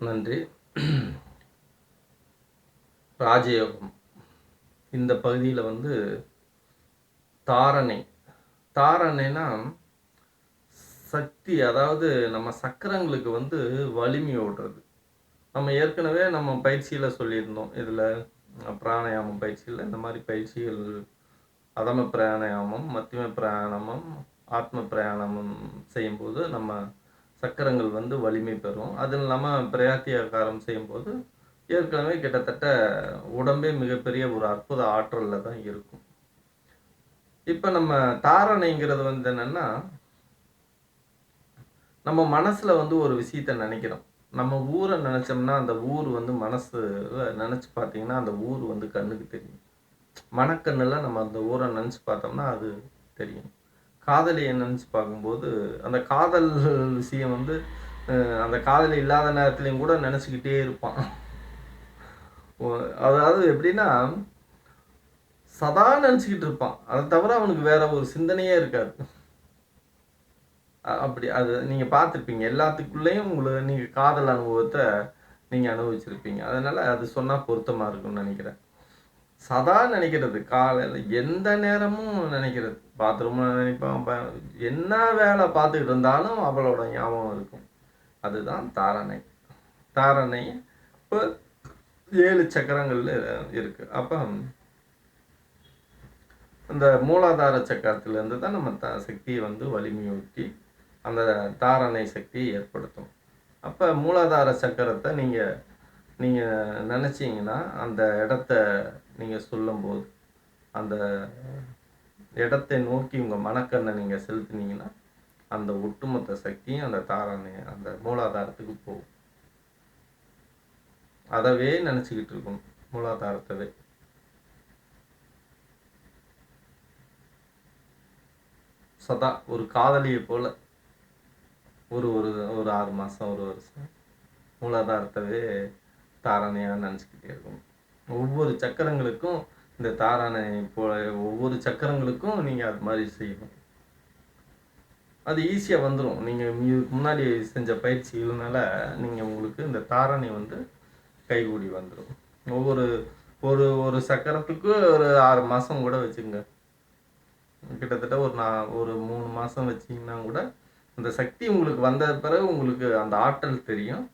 நன்றி. ராஜயோகம். இந்த பகுதியில் வந்து தாரணை. தாரணைனா சக்தி அதாவது நம்ம சக்கரங்களுக்கு வந்து வலிமை ஓடுறது நம்ம ஏற்கனவே நம்ம பயிற்சியில் சொல்லியிருந்தோம். இதில் பிராணாயாமம் பயிற்சியில் இந்த மாதிரி பயிற்சிகள் அதம பிராணாயாமம் மத்தியம பிராணாயாமம் ஆத்ம பிராணாயாமம் செய்யும்போது நம்ம சக்கரங்கள் வந்து வலிமை பெறும். அது இல்லாமல் பிரயாத்தியாகாரம் செய்யும்போது ஏற்கனவே கிட்டத்தட்ட உடம்பே மிகப்பெரிய ஒரு அற்புத ஆற்றலில் தான் இருக்கும். இப்போ நம்ம தாரணைங்கிறது வந்து என்னென்னா நம்ம மனசில் வந்து ஒரு விஷயத்த நினைக்கிறோம். நம்ம ஊரை நினச்சோம்னா அந்த ஊர் வந்து மனசு நினச்சி பார்த்தீங்கன்னா அந்த ஊர் வந்து கண்ணுக்கு தெரியும். மனக்கண்ணில் நம்ம அந்த ஊரை நினச்சி பார்த்தோம்னா அது தெரியும். காதலியை நினச்சி பார்க்கும்போது அந்த காதல் விஷயம் வந்து அந்த காதலி இல்லாத நேரத்துலையும் கூட நினச்சிக்கிட்டே இருப்பான். அதாவது எப்படின்னா சதா நினச்சிக்கிட்டு இருப்பான். அதை தவிர அவனுக்கு வேற ஒரு சிந்தனையே இருக்காது. அப்படி அது நீங்கள் பார்த்துருப்பீங்க. எல்லாத்துக்குள்ளேயும் உங்களுக்கு நீங்கள் காதல் அனுபவத்தை நீங்கள் அனுபவிச்சிருப்பீங்க. அதனால் அது சொன்னால் பொருத்தமாக இருக்கும்னு நினைக்கிறேன். சதா நினைக்கிறது. காலையில் எந்த நேரமும் நினைக்கிறது. பாத்ரூமில் நினைப்பான் என்ன வேலை பார்த்துக்கிட்டு இருந்தாலும் அவளோட ஞாபகம் இருக்கும். அதுதான் தாரணை. தாரணை இப்போ ஏழு சக்கரங்கள் இருக்கு. அப்போ அந்த மூலாதார சக்கரத்திலேருந்து தான் நம்ம த சக்தியை வந்து வலிமையூட்டி அந்த தாரணை சக்தியை ஏற்படுத்தும். அப்போ மூலாதார சக்கரத்தை நீங்கள் நீங்கள் நினச்சிங்கன்னா அந்த இடத்த நீங்கள் சொல்லும்போது அந்த இடத்தை நோக்கி உங்கள் மனக்கண்ணை நீங்கள் செலுத்துனீங்கன்னா அந்த ஒட்டுமொத்த சக்தியும் அந்த தாரணை அந்த மூலாதாரத்துக்கு போகும். அதவே நினச்சிக்கிட்டு இருக்கணும் மூலாதாரத்தவே. சதா ஒரு காதலியை போல ஒரு ஒரு ஒரு ஆறு மாதம் ஒரு வருஷம் மூலாதாரத்தவே தாரணையாக நினச்சிக்கிட்டே இருக்கணும். ஒவ்வொரு சக்கரங்களுக்கும் இந்த தாரானை போல ஒவ்வொரு சக்கரங்களுக்கும் நீங்கள் அது மாதிரி செய்யணும். அது ஈஸியாக வந்துடும் நீங்கள் இதுக்கு முன்னாடி செஞ்ச பயிற்சிகள்னால நீங்கள் உங்களுக்கு இந்த தாரணை வந்து கைகூடி வந்துடும் ஒவ்வொரு ஒரு ஒரு சக்கரத்துக்கு ஒரு ஆறு மாதம் கூட வச்சுங்க. கிட்டத்தட்ட ஒரு நான் ஒரு மூணு மாதம் வச்சிங்கன்னா கூட அந்த சக்தி உங்களுக்கு வந்த பிறகு உங்களுக்கு அந்த ஆற்றல் தெரியும்.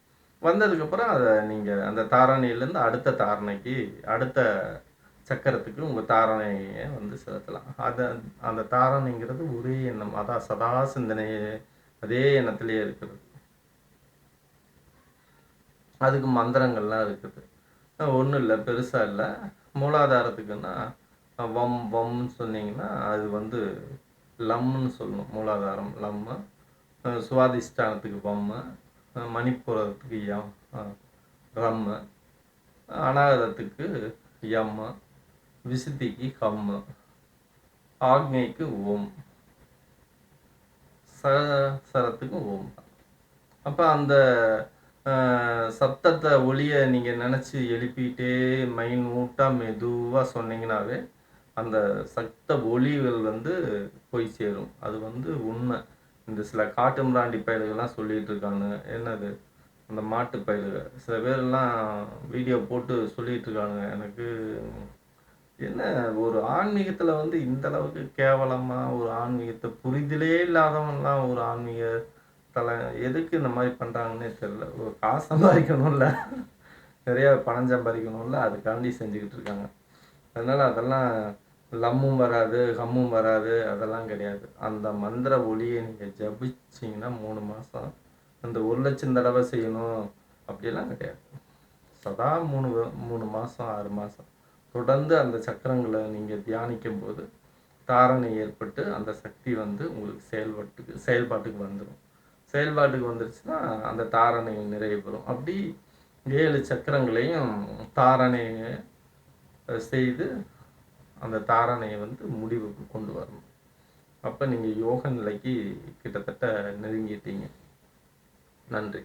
வந்ததுக்கப்புறம் அதை நீங்கள் அந்த தாரணையிலேருந்து அடுத்த தாரணைக்கு அடுத்த சக்கரத்துக்கு உங்கள் தாரணையை வந்து செலுத்தலாம். அதை அந்த தாரணைங்கிறது ஒரே எண்ணம். அதான் சதா சிந்தனையே அதே எண்ணத்திலே இருக்கிறது. அதுக்கு மந்திரங்கள்லாம் இருக்குது. ஒன்றும் இல்லை பெருசாக இல்லை. மூலாதாரத்துக்குன்னா வம் வம்னு சொன்னீங்கன்னா அது வந்து லம்னு சொல்லணும். மூலாதாரம் லம்மு. சுவாதிஷ்டானத்துக்கு வம்மு. மணிப்புறத்துக்கு யம் ரம்மு அனாகதத்துக்கு எம்மு விசுத்திக்கு கம்மு ஆக்ஞைக்கு ஓம். ச சரத்துக்கு ஓம். அப்போ அந்த சத்தத்தை ஒளியை நீங்கள் நினச்சி எழுப்பிட்டே மைனூட்டாக மெதுவாக சொன்னீங்கன்னாவே அந்த சத்த ஒளிகள் வந்து போய் சேரும். அது வந்து உண்மை. இந்த சில காட்டு மிராண்டி பயல்கள்லாம் சொல்லிகிட்டு இருக்காங்க. என்னது? அந்த மாட்டு பயிர்கள் சில பேர்லாம் வீடியோ போட்டு சொல்லிகிட்டு இருக்காங்க. எனக்கு என்ன ஒரு ஆன்மீகத்தில் வந்து இந்த அளவுக்கு கேவலமாக ஒரு ஆன்மீகத்தை புரிதலே இல்லாதவன்லாம் ஒரு ஆன்மீக தலை எதுக்கு இந்த மாதிரி பண்ணுறாங்கன்னே தெரில ஒரு காசு சம்பாதிக்கணும்ல. நிறையா பணம் சம்பாதிக்கணும்ல. அதுக்காண்டி செஞ்சுக்கிட்டு இருக்காங்க. அதனால் அதெல்லாம் லம்மும் வராது ஹம்மும் வராது அதெல்லாம் கிடையாது. அந்த மந்திர ஒளியை நீங்கள் ஜபிச்சிங்கன்னா மூணு மாதம் அந்த ஒரு லட்சம் தடவை செய்யணும் அப்படிலாம் கிடையாது. சதா மூணு மூணு மாதம் ஆறு மாதம் தொடர்ந்து அந்த சக்கரங்களை நீங்கள் தியானிக்கும் போது தாரணை ஏற்பட்டு அந்த சக்தி வந்து உங்களுக்கு செயல்பாட்டுக்கு செயல்பாட்டுக்கு வந்துடும் செயல்பாட்டுக்கு வந்துருச்சுன்னா அந்த தாரணை நிறைவு பெறும். அப்படி ஏழு சக்கரங்களையும் தாரணையை செய்து அந்த தாரணையை வந்து முடிவுக்கு கொண்டு வரணும். அப்போ நீங்கள் யோக நிலைக்கு கிட்டத்தட்ட நெருங்கிட்டீங்க. நன்றி.